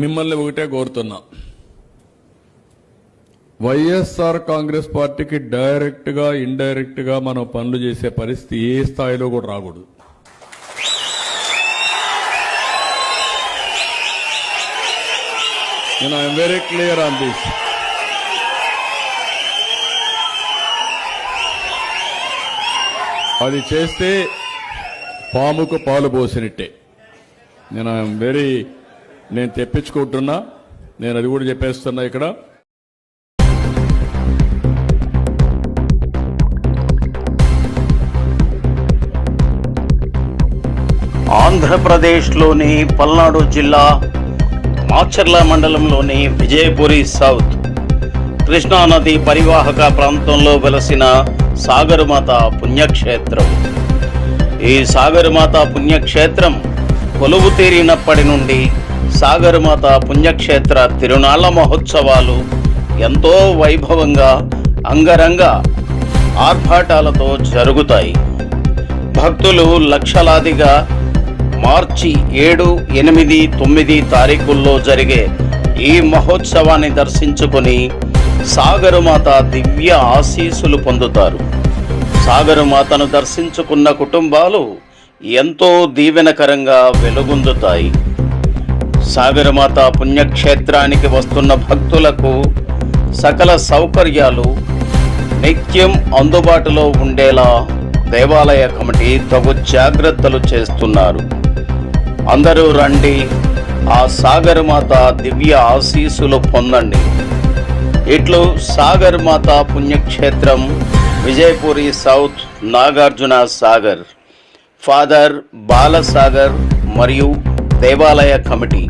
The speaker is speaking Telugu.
మిమ్మల్ని ఒకటే కోరుతున్నా. వైఎస్ఆర్ కాంగ్రెస్ పార్టీకి డైరెక్ట్గా ఇండైరెక్ట్గా మనం పనులు చేసే పరిస్థితి ఏ స్థాయిలో కూడా రాకూడదు. నేను I'm very clear on this అది చేస్తే పాముకు పాలు పోసినట్టే. నేను ఐఎమ్ వెరీ నేను తెప్పించుకుంటున్నా. నేను అది కూడా చెప్పేస్తున్నా ఇక్కడ. ఆంధ్రప్రదేశ్లోని పల్నాడు జిల్లా మాచర్ల మండలంలోని విజయపురి సౌత్ కృష్ణానది పరివాహక ప్రాంతంలో వెలసిన సాగరమాత పుణ్యక్షేత్రం. ఈ సాగరమాత పుణ్యక్షేత్రం కొలువు తీరినప్పటి నుండి సాగరమాత పుణ్యక్షేత్ర తిరునాళ్ళ మహోత్సవాలు ఎంతో వైభవంగా అంగరంగ ఆర్భాటాలతో జరుగుతాయి. భక్తులు లక్షలాదిగా మార్చి ఏడు ఎనిమిది తొమ్మిది తారీఖుల్లో జరిగే ఈ మహోత్సవాన్ని దర్శించుకొని సాగరమాత దివ్య ఆశీస్సులు పొందుతారు. సాగరమాతను దర్శించుకున్న కుటుంబాలు ఎంతో దీవెనకరంగా వెలుగొందుతాయి. సాగరమాత పుణ్యక్షేత్రానికి వస్తున్న భక్తులకు సకల సౌకర్యాలు నిత్యం అందుబాటులో ఉండేలా దేవాలయ కమిటీ తగు జాగ్రత్తలు చేస్తున్నారు. అందరూ రండి ఆ సాగరమాత దివ్య ఆశీస్సులు పొందండి. ఇట్లు సాగర్మాత పుణ్యక్షేత్రం విజయపురి సౌత్ నాగార్జున సాగర్ ఫాదర్ బాలసాగర్ మరియు దేవాలయ కమిటీ